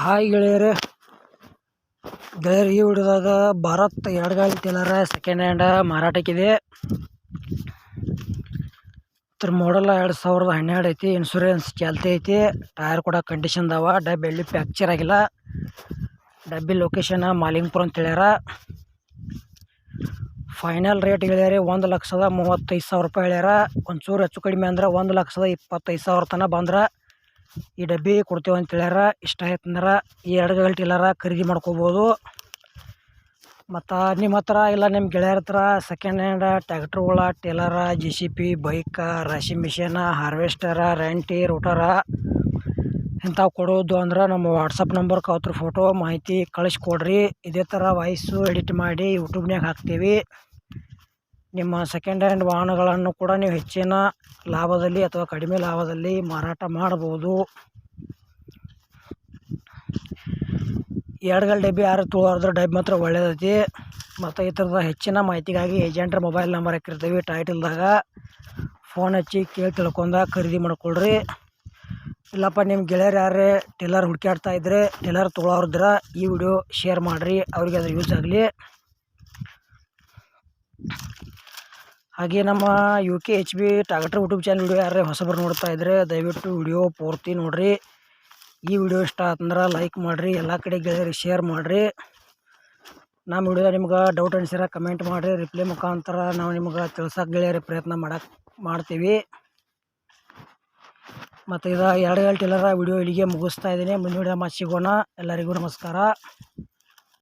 Hi ಗೆಳೆಯರೇ. ಗೆಳೆಯರು ಈ ವಿಡಿಯೋದಾಗ ಭಾರತ್ ಎರಡು ಗಾಲಿ ಟೇಲರ ಸೆಕೆಂಡ್ ಹ್ಯಾಂಡ ಮಾರಾಟಕ್ಕಿದೆ. ಇದ್ರ ಮಾಡಲ್ಲ ಎರಡು ಸಾವಿರದ ಹನ್ನೆರಡು ಐತಿ ಇನ್ಶೂರೆನ್ಸ್ ಚಾಲ್ತಿ ಐತಿ ಟೈರ್ ಕೂಡ ಕಂಡೀಷನ್ ಅದಾವ ಡಬ್ಬಿ ಎಲ್ಲಿ ಫ್ಯಾಕ್ಚರ್ ಆಗಿಲ್ಲ. ಡಬ್ಬಿ ಲೊಕೇಶನ್ ಮಾಲಿಂಗ್ಪುರ ಅಂತ ಹೇಳ್ಯಾರ. ಫೈನಲ್ ರೇಟ್ ಹೇಳ್ಯಾರ ಒಂದು ಲಕ್ಷದ ಮೂವತ್ತೈದು ಸಾವಿರ ರೂಪಾಯಿ ಹೇಳ್ಯಾರ. ಒಂಚೂರು ಹೆಚ್ಚು ಕಡಿಮೆ ಅಂದ್ರೆ ಒಂದು ಲಕ್ಷದ ಇಪ್ಪತ್ತೈದು ಸಾವಿರ ತನಕ ಬಂದ್ರೆ. ಈ ಡಬ್ಬಿ ಕೊಡ್ತೇವೆ ಅಂತ ಹೇಳ್ಯಾರ. ಇಷ್ಟ ಆಯ್ತಂದ್ರೆ ಈ ಎರಡು ಗಂಟೆ ಟಿಲ್ಲರ ಖರೀದಿ ಮಾಡ್ಕೋಬೋದು. ಮತ್ತು ನಿಮ್ಮ ಹತ್ರ ಇಲ್ಲ ನಿಮ್ಮ ಗೆಳೆಯರ ಹತ್ರ ಸೆಕೆಂಡ್ ಹ್ಯಾಂಡ್ ಟ್ಯಾಕ್ಟ್ರುಗಳ ಟೇಲರ ಜೆ ಸಿ ಪಿ ಬೈಕ ರಾಶಿ ಮಿಷಿನ ಹಾರ್ವೆಸ್ಟರ ರೆಂಟಿ ರೋಟರ ಇಂಥವು ಕೊಡೋದು ಅಂದ್ರೆ ನಮ್ಮ ವಾಟ್ಸಪ್ ನಂಬರ್ಗೆ ಅವ್ರ ಫೋಟೋ ಮಾಹಿತಿ ಕಳಿಸ್ಕೊಡ್ರಿ. ಇದೇ ಥರ ವಾಯ್ಸು ಎಡಿಟ್ ಮಾಡಿ ಯೂಟ್ಯೂಬ್ನಾಗ ಹಾಕ್ತೀವಿ. ನಿಮ್ಮ ಸೆಕೆಂಡ್ ಹ್ಯಾಂಡ್ ವಾಹನಗಳನ್ನು ಕೂಡ ನೀವು ಹೆಚ್ಚಿನ ಲಾಭದಲ್ಲಿ ಅಥವಾ ಕಡಿಮೆ ಲಾಭದಲ್ಲಿ ಮಾರಾಟ ಮಾಡ್ಬೋದು. ಎರಡು ಗಾಲಿ ಡಬ್ಬಿ ಯಾರು ತೊಗೊಳೋದ್ರ ಡಬ್ಬಿ ಮಾತ್ರ ಒಳ್ಳೆಯದೈತಿ ಮತ್ತು ಈ ಥರದ ಹೆಚ್ಚಿನ ಮಾಹಿತಿಗಾಗಿ ಏಜೆಂಟ್ರ ಮೊಬೈಲ್ ನಂಬರ್ ಹಾಕಿರ್ತೀವಿ, ಟೈಟಲ್ದಾಗ. ಫೋನ್ ಹಚ್ಚಿ ಕೇಳಿ ತಿಳ್ಕೊಂಡ ಖರೀದಿ ಮಾಡ್ಕೊಳ್ರಿ. ಇಲ್ಲಪ್ಪ ನಿಮ್ಮ ಗೆಳೆಯರು ಯಾರೇ ಟೇಲರ್ ಹುಡ್ಕಾಡ್ತಾ ಇದ್ದರೆ ಟೇಲರ್ ತೊಗೊಳೋರಿದ್ರ ಈ ವಿಡಿಯೋ ಶೇರ್ ಮಾಡಿರಿ. ಅವ್ರಿಗೆ ಅದು ಯೂಸ್ ಆಗಲಿ. ಹಾಗೆ ನಮ್ಮ ಯು ಕೆ ಎಚ್ ಬಿ ಟಾಗಟ್ರ್ ಯೂಟ್ಯೂಬ್ ಚಾನಲ್ ವಿಡಿಯೋ ಯಾರೇ ಹೊಸಬರು ನೋಡ್ತಾ ಇದ್ದರೆ ದಯವಿಟ್ಟು ವಿಡಿಯೋ ಪೂರ್ತಿ ನೋಡಿರಿ. ಈ ವಿಡಿಯೋ ಇಷ್ಟ ಆತಂದ್ರೆ ಲೈಕ್ ಮಾಡಿರಿ, ಎಲ್ಲ ಕಡೆ ಗೆಳೆಯರಿಗೆ ಶೇರ್ ಮಾಡಿರಿ. ನಮ್ಮ ವಿಡಿಯೋದಾಗ ನಿಮ್ಗೆ ಡೌಟ್ ಅನ್ಸಿರ ಕಮೆಂಟ್ ಮಾಡಿರಿ ರಿಪ್ಲೈ ಮುಖಾಂತರ ನಾವು ನಿಮ್ಗೆ ತಿಳ್ಸೋಕೆ ಗೆಳೆಯರಿಗೆ ಪ್ರಯತ್ನ ಮಾಡಕ್ಕೆ ಮಾಡ್ತೀವಿ. ಮತ್ತು ಇದು ಎರಡು ಗಂಟೆ ಟೇಲರ ವಿಡಿಯೋ ಇಲ್ಲಿಗೆ ಮುಗಿಸ್ತಾ ಇದ್ದೀನಿ. ಮುಂದಿನ ವಿಡಿಯೋ ಮತ್ತೆ ಸಿಗೋಣ. ಎಲ್ಲರಿಗೂ ನಮಸ್ಕಾರ.